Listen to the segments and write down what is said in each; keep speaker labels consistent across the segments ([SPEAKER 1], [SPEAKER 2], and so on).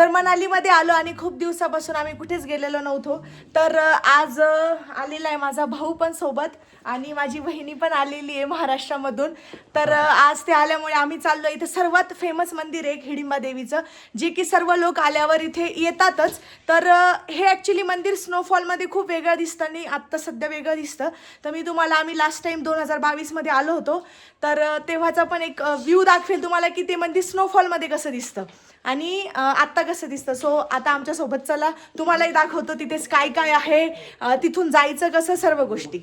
[SPEAKER 1] तर मनालीमध्ये आलो आणि खूप दिवसापासून आम्ही कुठेच गेलेलो नव्हतो. तर आज आलेला आहे माझा भाऊ पण सोबत आणि माझी बहिणी पण आलेली आहे महाराष्ट्रामधून. तर आज ते आल्यामुळे आम्ही चाललो इथे सर्वात फेमस मंदिर आहे हिडिंबा देवीचं जे की सर्व लोक आल्यावर इथे येतातच. तर हे ॲक्च्युली मंदिर स्नोफॉलमध्ये खूप वेगळं दिसतं आणि आत्ता सध्या वेगळं दिसतं. तर मी तुम्हाला आम्ही लास्ट टाइम दोन हजार बावीसमध्ये आलो होतो. तर तेव्हाचा पण एक व्ह्यू दाखवेल तुम्हाला की ते मंदिर स्नोफॉलमध्ये कसं दिसतं. आणि आत्ता कसं दिसतं? सो आता आमच्यासोबत चला तुम्हालाही दाखवतो तिथेच काय काय आहे. तिथून जायचं कसं? सर्व गोष्टी.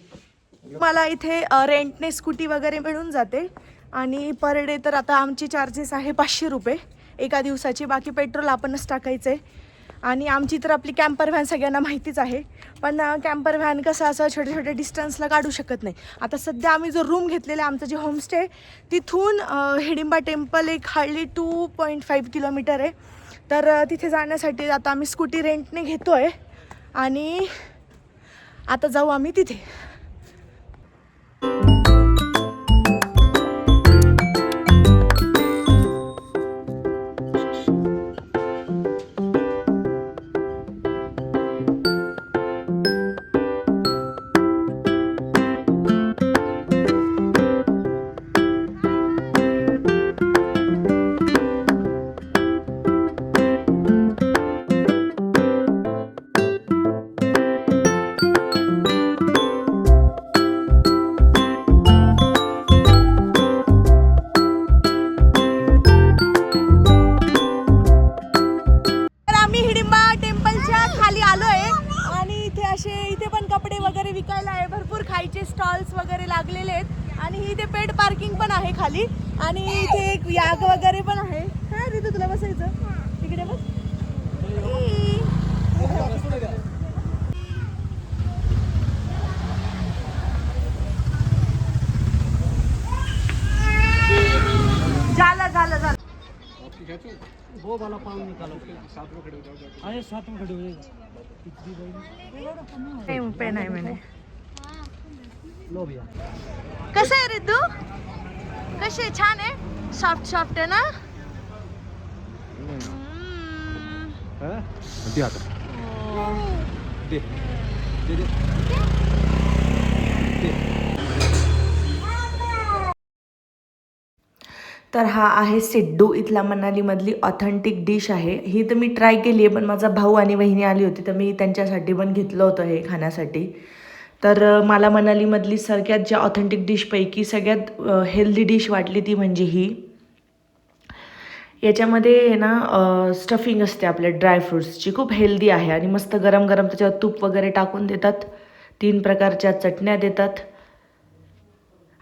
[SPEAKER 1] मला इथे रेंटने स्कूटी वगैरे मिळून जाते. आणि पर डे तर आता आमची चार्जेस आहे पाचशे रुपये. एका दिवसाची. बाकी पेट्रोल आपणच टाकायचं. आहे आणि आमची तर आपली कॅम्पर व्हॅन सगळ्यांना माहितीच आहे. पण कॅम्पर व्हॅन कसं असं छोट्या छोट्या डिस्टन्सला काढू शकत नाही. आता सध्या आम्ही जो रूम घेतलेला आहे आमचं जे होमस्टे तिथून हिडिंबा टेम्पल एक hardly two point five kilometre आहे. तर तिथे जाण्यासाठी आता आम्ही स्कूटी रेंटने घेतो आहे आणि आता जाऊ आम्ही तिथे. असे इथे पण कपडे वगैरे विकायला आहे. भरपूर खायचे स्टॉल्स वगैरे लागलेले आहेत. आणि इथे पेड पार्किंग पण आहे खाली. आणि इथे एक याग वगैरे पण आहे. हा तिथे तुला बसायचं? तिकडे बस.
[SPEAKER 2] वो वाला पाँव निकालो साथ में खड़े हो जाओ अरे साथ में खड़े हो जाएगा
[SPEAKER 1] नाही पेन आहे मैंने
[SPEAKER 2] लो भैया।
[SPEAKER 1] कसं आहे रे तू कसे आहे? छान आहे सॉफ्ट सॉफ्ट आहे ना.
[SPEAKER 2] दे आता दे दे। दे।
[SPEAKER 1] तर हा आहे सिड्डू. इथला मनालीमधली ऑथेंटिक डिश आहे. ही तर मी ट्राय केली आहे पण माझा भाऊ आणि वहिनी आली होती तर मी त्यांच्यासाठी पण घेतलं होतं हे खाण्यासाठी. तर मला मनालीमधली सगळ्यात ज्या ऑथेंटिक डिशपैकी सगळ्यात हेल्दी डिश वाटली ती म्हणजे ही. याच्यामध्ये आहे ना स्टफिंग असते आपल्या ड्रायफ्रुट्सची खूप हेल्दी आहे आणि मस्त गरम गरम त्याच्यावर तूप वगैरे टाकून देतात. तीन प्रकारच्या चटण्या देतात.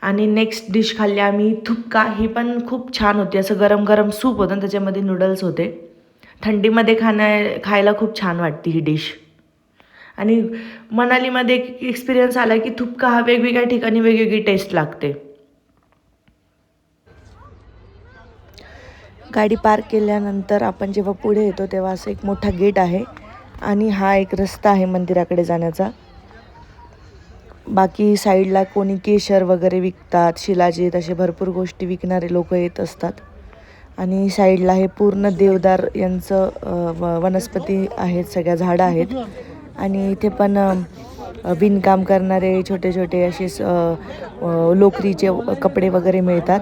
[SPEAKER 1] आणि नेक्स्ट डिश खाल्ली आम्ही थुपका ही पण खूप छान होती. असं गरम गरम सूप होतं त्याच्यामध्ये नूडल्स होते. थंडीमध्ये खाण्या खायला खूप छान वाटते ही डिश आणि मनालीमध्ये एक एक्सपिरियन्स आला की थुपका हा वेगवेगळ्या ठिकाणी वेगवेगळी टेस्ट लागते. गाडी पार्क केल्यानंतर आपण जेव्हा पुढे येतो तेव्हा असं एक मोठा गेट आहे. आणि हा एक रस्ता आहे मंदिराकडे जाण्याचा. बाकी साईडला कोणी केशर वगैरे विकतात शिलाजीत असे भरपूर गोष्टी विकणारे लोक येत असतात. आणि साईडला हे पूर्ण देवदार यांचं व- वनस्पती आहेत सगळ्या झाडं आहेत. आणि इथे पण विणकाम करणारे छोटे छोटे असे स- लोकरीचे कपडे वगैरे मिळतात.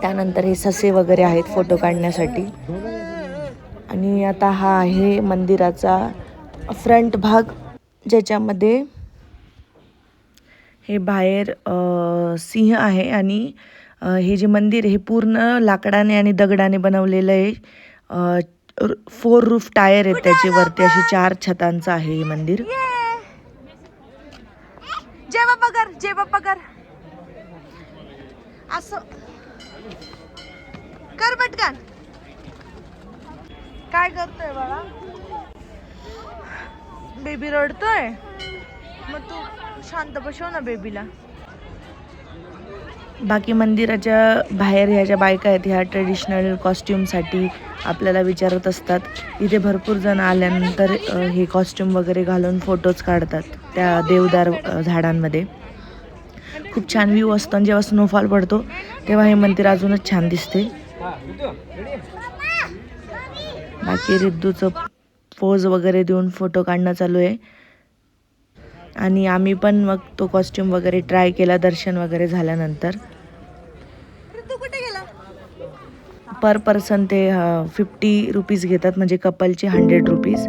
[SPEAKER 1] त्यानंतर हे ससे वगैरे आहेत फोटो काढण्यासाठी. आणि आता हा आहे मंदिराचा फ्रंट भाग ज्याच्यामध्ये हे बाहेर सिंह आहे आणि हे जे मंदिर हे पूर्ण लाकडाने आणि दगडाने बनवलेलं आहे. फोर रूफ टायर आहेत त्याचे वरती असे चार छतांचं आहे हे मंदिर. जय बाप्पा कर जय बाप्पा कर असं. कर पटकन. काय करतोय बाळा? बेबी रडतोय. मग तू शांत बसव ना बेबीला बाकी मंदिराच्या बाहेर ह्या ज्या बायका आहेत ह्या ट्रेडिशनल कॉस्ट्युमसाठी आपल्याला विचारत असतात. इथे भरपूर जण आल्यानंतर हे कॉस्ट्युम वगैरे घालून फोटोज काढतात त्या देवदार झाडांमध्ये. खूप छान व्ह्यू असतो आणि जेव्हा स्नोफॉल पडतो तेव्हा हे मंदिर अजूनच छान दिसते. बाकी रिद्धूचं पोज वगैरे देऊन फोटो काढणं चालू आहे. आणि आम्ही पण मग तो कॉस्ट्युम वगैरे ट्राय केला दर्शन वगैरे झाल्यानंतर. पर पर्सन ते फिफ्टी रुपीज घेतात म्हणजे कपलचे हंड्रेड रुपीज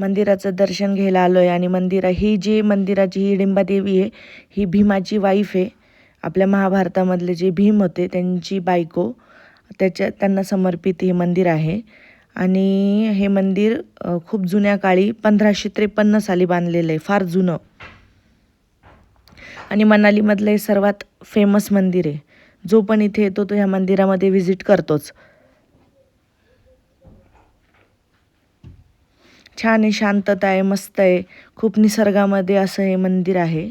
[SPEAKER 1] मंदिराचं दर्शन घ्यायला आलो आहे आणि मंदिर ही जी मंदिराची ही डिंबादेवी आहे ही भीमाची वाईफ आहे. आपल्या महाभारतामधले जे भीम होते त्यांची बायको त्याच्या त्यांना समर्पित हे मंदिर आहे. आणि हे मंदिर खूप जुन्या काळी पंधराशे त्रेपन्न साली बांधलेलं आहे फार जुनं. आणि मनालीमधलं हे सर्वात फेमस मंदिर आहे. जो पण इथे येतो तो ह्या मंदिरामध्ये व्हिजिट करतोच. छान आहे शांतता आहे मस्त आहे. खूप निसर्गामध्ये असं हे मंदिर आहे.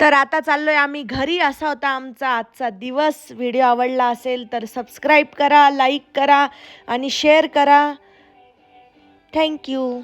[SPEAKER 1] तर आता चाललोय आम्ही घरी. असा होता आमचा आजचा दिवस. व्हिडिओ आवडला असेल तर सबस्क्राईब करा लाईक करा आणि शेअर करा. थँक्यू